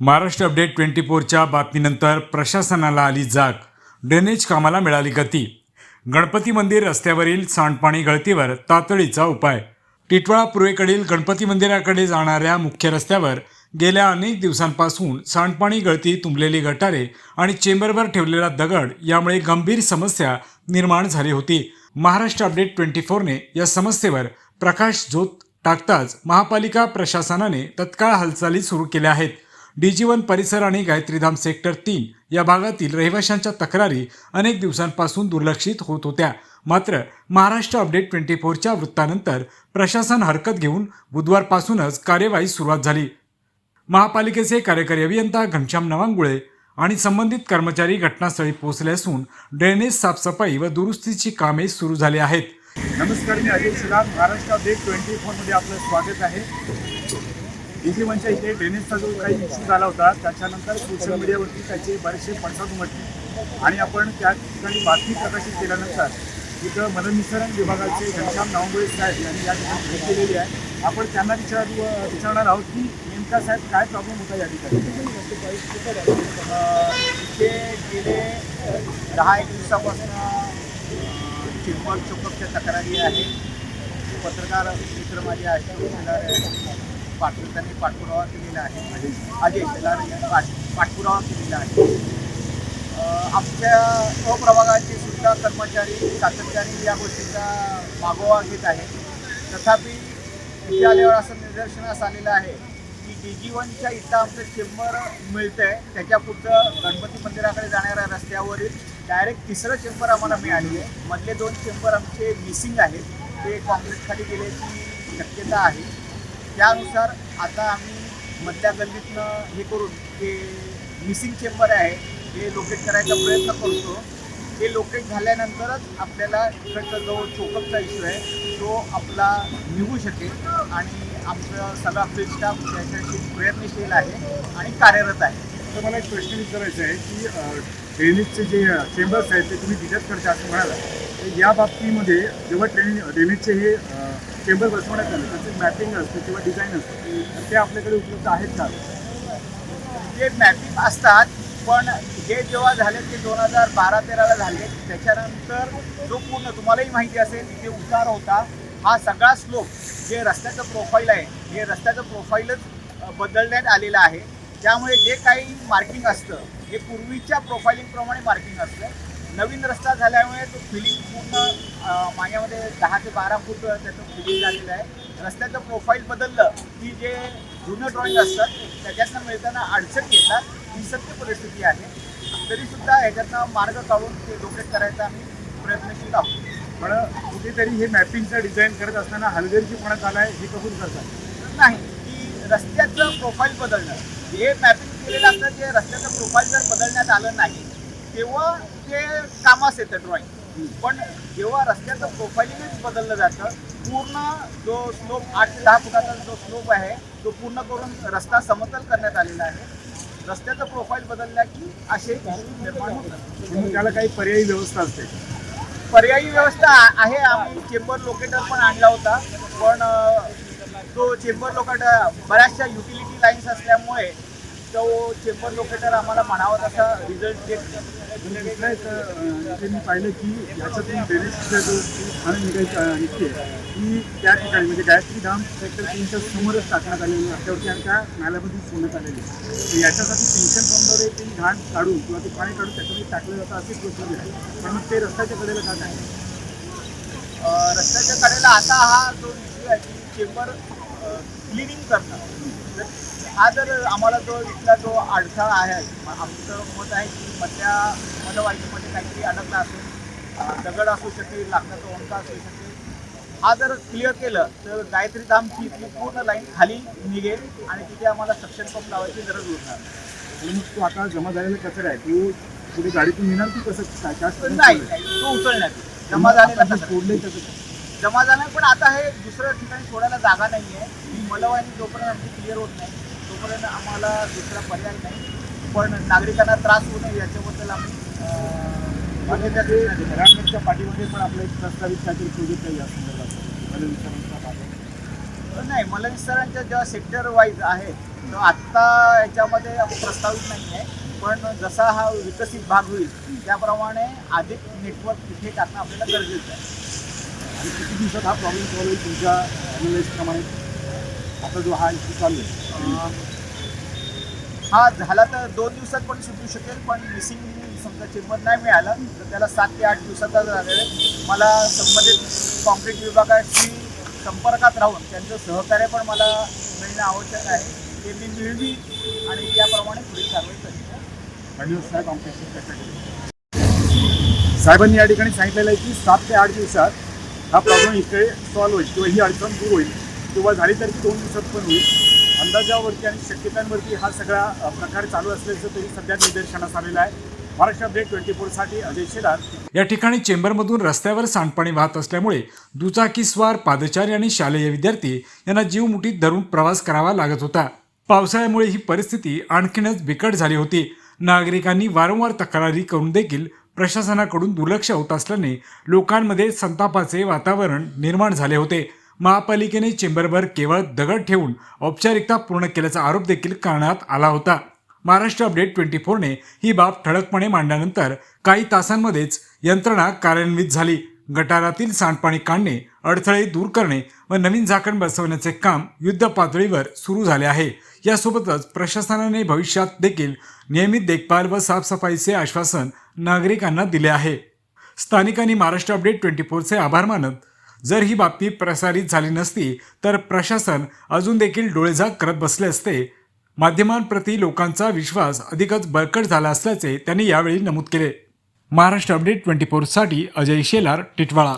Maharashtra update twenty फोरच्या बातमीनंतर प्रशासनाला आली जाग. ड्रेनेज कामाला मिळाली गती. गणपती मंदिर रस्त्यावरील सांडपाणी गळतीवर तातडीचा उपाय. टिटवाळा पूर्वेकडील गणपती मंदिराकडे जाणाऱ्या मुख्य रस्त्यावर गेल्या अनेक दिवसांपासून सांडपाणी गळती तुंबलेली गटारे आणि चेंबरवर ठेवलेला दगड यामुळे गंभीर समस्या निर्माण झाली होती. महाराष्ट्र अपडेट ट्वेंटी फोरने या समस्येवर प्रकाश झोत टाकताच महापालिका प्रशासनाने तत्काळ हालचाली सुरू केल्या आहेत. डीजीवन परिसर आणि गायत्रीधाम सेक्टर तीन या भागातील रहिवाशांच्या तक्रारी अनेक दिवसांपासून दुर्लक्षित होत होत्या. मात्र महाराष्ट्र अपडेट ट्वेंटी फोरच्या वृत्तानंतर प्रशासन हरकत घेऊन बुधवारपासूनच कार्यवाही सुरुवात झाली. महापालिकेचे कार्यकारी अभियंता घनश्याम नवांगुळे आणि संबंधित कर्मचारी घटनास्थळी पोहोचले असून ड्रेनेज साफसफाई व दुरुस्तीची कामे सुरू झाली आहेत. नमस्कार मी अजय श्रीराम महाराष्ट्र अपडेट ट्वेंटी फोरमध्ये आपलं स्वागत आहे. म्हणजे इथे इथे ड्रेनेजचा जो काही इश्यू झाला होता त्याच्यानंतर सोशल मीडियावरती त्याचे बरेचसे पडसाद उमटले. आणि आपण त्या ठिकाणी बातमी प्रकाशित केल्यानंतर इथं मननिसरण विभागाचे घनश्याम नवंबळे साहेब यांनी या ठिकाणी भेट केलेली आहे. आपण त्यांना विचार विचारणार आहोत की नेमका साहेब काय प्रॉब्लेम होता या ठिकाणी? इथे गेले दहा एक दिवसापासून चिंपळ चौकच्या तक्रारी आहेत. पत्रकार मित्र माझे आहेत. शेलार पाठपुर त्यांनी पाठपुरावा केलेला आहे. म्हणजे अजय शेलार यांनी पाठ पाठपुरावा केलेला आहे. आमच्या अप्रभागाचे सुद्धा कर्मचारी सातत्याने या गोष्टीचा मागोवा घेत आहे तथापि विद्यालयावर असं निदर्शनास आलेलं आहे की डी जी वनच्या इथं आमचं चेंबर मिळतं आहे त्याच्या पुढचं गणपती मंदिराकडे जाणाऱ्या रस्त्यावरील डायरेक्ट तिसरं चेंबर आम्हाला मिळाली आहे मधले दोन चेंबर आमचे मिसिंग आहेत. ते काँक्रीट खाली गेल्याची शक्यता आहे. त्यानुसार आता आम्ही मधल्या गल्लीतनं हे करून ते मिसिंग चेंबर आहे हे लोकेट करायचा प्रयत्न करतो. हे लोकेट झाल्यानंतरच आपल्याला इकडचा जो चोकपचा इश्यू आहे तो आपला निघू शकेल आणि आमचं सगळा फील्ड स्टाफ त्याच्याशी प्रयत्नशील आहे आणि कार्यरत आहे. तर मला एक प्रश्न विचारायचा आहे की ड्रेनेजचे जे चेंबर्स आहेत ते तुम्ही डिजत करता असं म्हणाला या बाबतीमध्ये जेव्हा ट्रेन ड्रेनेजचे हे टेबल बसवण्यात आले त्याचे मॅपिंग असतं किंवा डिझाईन असतं. ते आपल्याकडे उपलब्ध आहेत का? जे मॅपिंग असतात पण हे जेव्हा झाले ते दोन हजार बारा तेराला झाले. त्याच्यानंतर जो पूर्ण तुम्हालाही माहिती असेल जे उतार होता. हा सगळा स्लोप जे रस्त्याचं प्रोफाईल आहे हे रस्त्याचं प्रोफाईलच बदलण्यात आलेलं आहे. त्यामुळे जे काही मार्किंग असतं हे पूर्वीच्या प्रोफाईलिंगप्रमाणे मार्किंग असतं. नवीन रस्ता झाल्यामुळे तो फिलिंग पूर्ण माझ्यामध्ये दहा ते बारा फूट त्याचं फिलिंग झालेलं आहे. रस्त्याचं प्रोफाईल बदललं की जे जुनं ड्रॉइंग असतात त्याच्यातनं मिळताना अडचण येतात. ही सत्य परिस्थिती आहे. तरीसुद्धा ह्याच्यातनं मार्ग काढून ते लोकेट करायचा आम्ही प्रयत्नशील आहोत. पण कुठेतरी हे मॅपिंगचं डिझाईन करत असताना हलगर्जीपणा झाला आहे हे कबूल करतात? नाही की रस्त्याचं प्रोफाईल बदलणं. हे मॅपिंग केलेलं असतं जे रस्त्याचं प्रोफाईल जर बदलण्यात आलं नाही तेव्हा ते कामास येतं ड्रॉइंग पण जेव्हा रस्त्याचं प्रोफाईलिंगच बदललं जातं पूर्ण जो स्लोप आठ ते दहा फुटाचा जो स्लोप आहे तो पूर्ण करून रस्ता समतल करण्यात आलेला आहे. रस्त्याचं प्रोफाईल बदलला की असे निर्माण होतात. म्हणून त्याला काही पर्यायी व्यवस्था असते. पर्यायी व्यवस्था आहे. आम्ही चेंबर लोकेटर पण आणला होता. पण तो चेंबर लोकेटर बऱ्याचशा युटिलिटी लाईन्स असल्यामुळे तो चेंबर लोकेटर आम्हाला म्हणावा तसा रिझल्ट देत. म्हणजे मी पाहिलं की ह्याच्यातून ड्रेनेजचा जो निघायचा निघते की त्या ठिकाणी म्हणजे गायत्री धाम सेक्टर तीनच्या समोरच टाकण्यात आलेली रस्त्यावरती आणि त्या नाल्यामध्ये सोडण्यात आलेली तर याच्यासाठी पेन्शन पंपद्वारे ते घाण काढून किंवा ते पाणी काढून त्याच्यामध्ये टाकलं जातं अशी प्रोसिजर आहे. पण मग ते रस्त्याच्या कडेला का काय अ, रस्त्याच्या कडेला आता हा जो इश्यू आहे की चेंबर क्लिनिंग करणं तर हा जर आम्हाला जो इथला जो अडथळा आहे आमचं मत आहे की मधल्या मधवाईमध्ये काहीतरी अडकला असेल दगड असू शकेल लाकडाचा ओंका असू शकेल हा जर क्लिअर केलं तर गायत्री धामची इथली पूर्ण लाईन खाली निघेल आणि तिथे आम्हाला सक्शन पंप लावायची गरज उरणार तो आता जमा झालेला कचरा आहे तो पुढे गाडीतून येणार की कसं काय काय नाही तो उचलण्यात. जमा झालेला. सोडले त्याचं जमा झाला पण आता हे दुसऱ्या ठिकाणी सोडायला जागा नाही आहे ही मलवाहिनी जोपर्यंत आमची क्लिअर होत नाही तोपर्यंत आम्हाला दुसरा पर्याय नाही. पण नागरिकांना त्रास होऊ नये याच्याबद्दल आम्ही. घरांकडच्या पाठीमध्ये पण आपलं एक प्रस्तावित काहीतरी प्रोजेक्ट आहे या संदर्भात. मला. नाही मलनिसरांच्या ज्या सेक्टर वाईज आहेत तर आत्ता याच्यामध्ये प्रस्तावित नाही आहे. पण जसा हा विकसित भाग होईल त्याप्रमाणे अधिक नेटवर्क तिथे टाकणं आपल्याला गरजेचं आहे. आणि किती दिवसात हा प्रॉब्लेम सॉल्व्ह होईल तुमच्या अनालिस्टप्रमाणे आता जो हा इश्यू चालू आहे हा झाला तर दोन दिवसात पण सुटू शकेल पण मिसिंग समजा चेंबर नाही मिळाला तर त्याला सात ते आठ दिवसाचा झालेला मला संबंधित कॉन्क्रीट विभागाशी संपर्कात राहून त्यांचं सहकार्य पण मला मिळणं आवश्यक आहे. ते मी मिळवी आणि त्याप्रमाणे पुढील कारवाई करेन. साहेब आमच्याशी साहेबांनी या ठिकाणी सांगितलेलं आहे की सात ते आठ दिवसात हा प्रॉब्लेम इकडे सॉल्व्ह होईल किंवा ही अडचण दूर होईल. किंवा झाली तर ती दोन दिवसात पण होईल. अंदाजावरती आणि शक्यतांवरती हा सगळा प्रकार चालू असल्याचं तरी सध्या निदर्शनास आलेलं आहे. महाराष्ट्र अपडेट ट्वेंटी फोरसाठी अजय शेलार. या ठिकाणी चेंबरमधून रस्त्यावर सांडपाणी वाहत असल्यामुळे दुचाकीस्वार पादचारी आणि शालेय विद्यार्थी यांना जीव मुठीत धरून प्रवास करावा लागत होता. पावसाळ्यामुळे ही परिस्थिती आणखीनच बिकट झाली होती. नागरिकांनी वारंवार तक्रारी करून देखील प्रशासनाकडून दुर्लक्ष होत असल्याने लोकांमध्ये संतापाचे वातावरण निर्माण झाले होते. महापालिकेने चेंबरवर केवळ दगड ठेवून औपचारिकता पूर्ण केल्याचा आरोप देखील करण्यात आला होता. महाराष्ट्र अपडेट ट्वेंटी फोरने ही बाब ठळकपणे मांडल्यानंतर काही तासांमध्येच यंत्रणा कार्यान्वित झाली. गटारातील सांडपाणी काढणे अडथळे दूर करणे व नवीन झाकण बसवण्याचे काम युद्ध पातळीवर सुरू झाले आहे. यासोबतच प्रशासनाने भविष्यात देखील नियमित देखभाल व साफसफाईचे आश्वासन नागरिकांना दिले आहे. स्थानिकांनी महाराष्ट्र अपडेट ट्वेंटी फोरचे आभार मानत जर ही बातमी प्रसारित झाली नसती तर प्रशासन अजून देखील डोळेझाक करत बसले असते. माध्यमांप्रती लोकांचा विश्वास अधिकच बळकट झाला असल्याचे त्यांनी यावेळी नमूद केले. महाराष्ट्र अपडेट ट्वेंटी फोरसाठी अजय शेलार टिटवाळा.